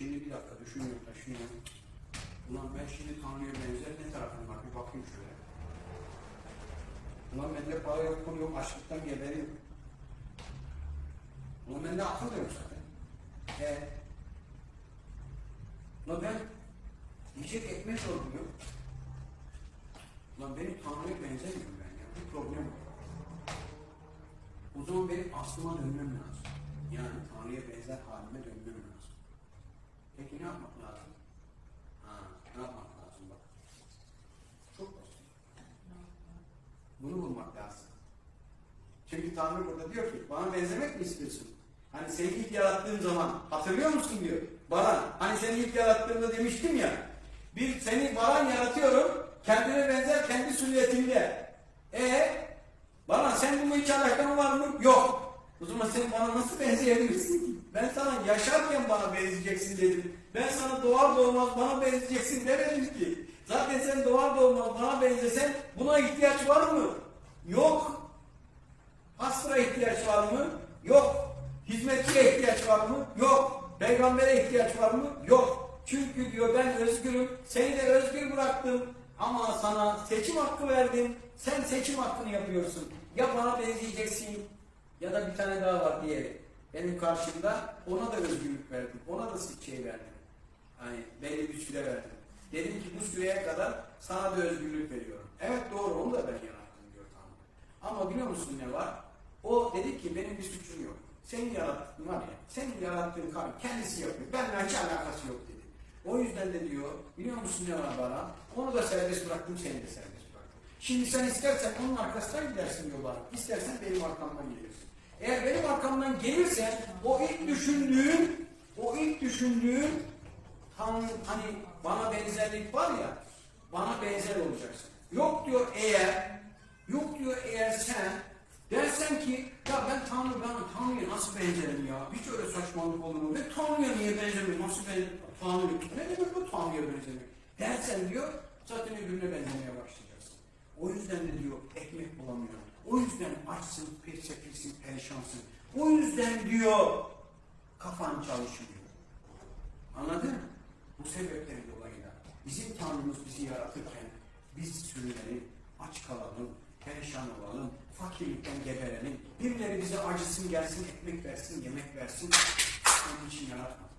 Şimdi bir dakika düşünüyorum taşınıyorum. Ulan ben şimdi Tanrı'ya benzer ne tarafım var bir bakayım şöyle. Ulan bende para yok, pul yok, açlıktan geberiyorum. Ulan bende akıl yok zaten. E, Ulan ben yiyecek ekmek sormuyorum. Ulan benim Tanrı'ya benzemiyorum ben ya. Bir problem var. O zaman benim aslıma dönmem lazım. Yani Tanrı'ya benzer halime dönmem lazım. Peki ne yapmak lazım? Ha, ne yapmak lazım bak. Çok basit. Bunu bulmak lazım. Çünkü Tanrı burada diyor ki, bana benzemek mi istiyorsun? Hani seni ilk yarattığım zaman, hatırlıyor musun diyor. Baran, hani seni ilk yarattığımda demiştim ya, bir seni Baran yaratıyorum, kendine benzer kendi sünnetimde. E Baran sen bununla hiç alakan var mı? Yok. O zaman sen bana nasıl benzeyebilirsin ki? Ben sana yaşarken bana benzeyeceksin dedim. Ben sana doğar doğmaz bana benzeyeceksin demedim ki. Zaten sen doğar doğmaz bana benzesen buna ihtiyaç var mı? Yok. Asra ihtiyaç var mı? Yok. Hizmetçiye ihtiyaç var mı? Yok. Peygambere ihtiyaç var mı? Yok. Çünkü diyor ben özgürüm. Seni de özgür bıraktım. Ama sana seçim hakkı verdim. Sen seçim hakkını yapıyorsun. Ya bana benzeyeceksin ya da bir tane daha var diğeri. Benim karşımda ona da özgürlük verdim. Ona da şey verdim. Hani belli bir süre verdim. Dedim ki bu süreye kadar sana da özgürlük veriyorum. Evet doğru onu da ben yarattım diyor Tanrı. Ama biliyor musun ne var? O dedi ki benim bir suçum yok. Senin yarattığın var ya, senin yarattığın kavim kendisi yapıyor. Benimle hiç alakası yok dedi. O yüzden de diyor, biliyor musun ne var bana? Onu da serbest bıraktım, seni de serbest. Şimdi sen istersen onun arkasından gidersin diyor bana. İstersen benim arkamdan gelirsin. Eğer benim arkamdan gelirsen o ilk düşündüğün, o ilk düşündüğün tam hani bana benzerlik var ya, bana benzer olacaksın. Yok diyor eğer, yok diyor eğer sen dersen ki ya ben Tanrı ben Tanrı'ya nasıl benzerim ya? Hiç öyle saçmalık olur mu? Ben Tanrı'ya niye benzemiyorum? Nasıl ben Tanrı? Ne demek bu Tanrı'ya benzemek? Dersen diyor zaten öbürüne benzemeye başlayacaksın. O yüzden de diyor ekmek bulamıyorum. O yüzden açsın, sefilsin, perişansın. O yüzden diyor kafan çalışmıyor. Anladın mı? Bu sebepleri dolayıyla bizim Tanrımız bizi yaratırken biz sürünelim, aç kalalım, perişan olalım, fakirlikten geberelim, birileri bize acısın gelsin, ekmek versin, yemek versin, onun için yaratmadı.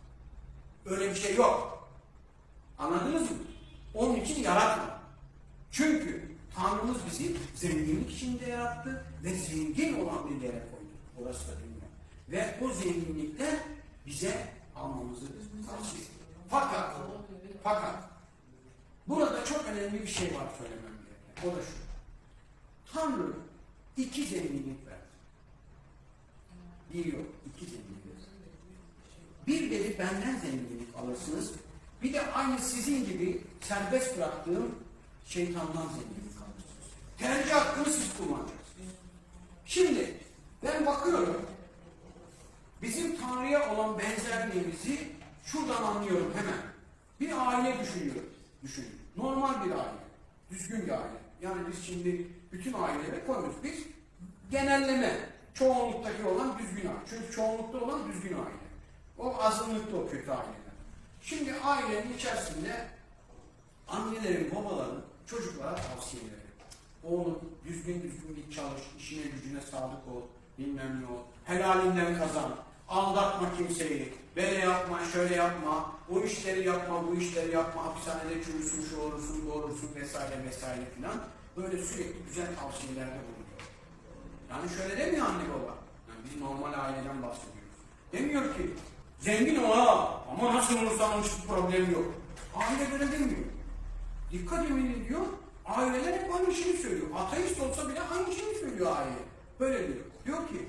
Öyle bir şey yok. Anladınız mı? Onun için yaratmadı. Çünkü Tanrımız bizi zenginlik içinde yarattı ve zengin olan bir yere koydu. Orası da dünya. Ve o zenginlikten bize almamızı tavsiye ediyor. Fakat, fakat burada çok önemli bir şey var söylemem gereken. O da şu. Tanrı iki zenginlik verdi. Bir yok, iki zenginlik verdi. Bir dedi benden zenginlik alırsınız. Bir de aynı sizin gibi serbest bıraktığım şeytandan zenginlik alırsınız. Tercih hakkını siz kullanacaksınız. Şimdi ben bakıyorum bizim Tanrı'ya olan benzerliğimizi şuradan anlıyorum hemen. Bir aile düşünüyorum. Düşünün. Normal bir aile. Düzgün bir aile. Yani biz şimdi bütün ailelere koymuyoruz. Biz genelleme. Çoğunluktaki olan düzgün aile. Çünkü çoğunlukta olan düzgün aile. O azınlıkta o kötü aileler. Şimdi ailenin içerisinde annelerin, babaların çocuklara tavsiyeleri. Oğlum düzgün düzgün git çalış, işine gücüne sadık ol, bilmem ne ol. Helalinden kazan. Aldatma kimseyi. Böyle yapma, şöyle yapma. O işleri yapma, bu işleri yapma. Hapishanede çürüsün, şu olursun, bu vesaire vesaire filan. Böyle sürekli güzel tavsiyelerde bulunuyor. Yani şöyle demiyor anne baba. Yani biz normal aileden bahsediyoruz. Demiyor ki zengin ha ama nasıl olursan hiçbir problem yok. Aile böyle demiyor. Dikkat edin diyor. Aileler hep aynı şeyi söylüyor. Ateist olsa bile aynı şeyi söylüyor aile. Böyle diyor. Diyor ki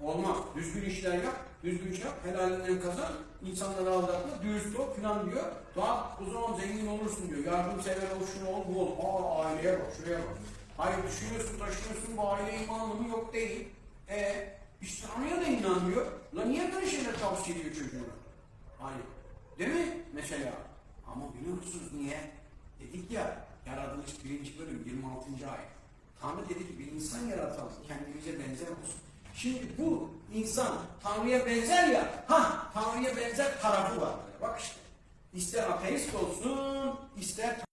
olmaz. Düzgün işler yap. Düzgün şey yap. Helalinden kazan. insanları aldatma. Dürüst ol filan diyor. Daha o zaman zengin olursun diyor. Yardımsever ol, şunu ol, bu ol. Aa aileye bak, şuraya bak. Hayır düşünüyorsun, taşıyorsun bu aile imanlı mı? Yok değil. E biz Tanrı'ya da inanmıyor. La niye böyle şeyler tavsiye ediyor çocuğuna? Hani değil mi mesela? Ama biliyor musunuz niye? Dedik ya yaratılış 1. bölüm 26. ayet. Tanrı dedi ki bir insan yaratalım kendimize benzer olsun. Şimdi bu insan Tanrı'ya benzer ya, ha Tanrı'ya benzer tarafı var. Böyle. Bak işte. İster ateist olsun, ister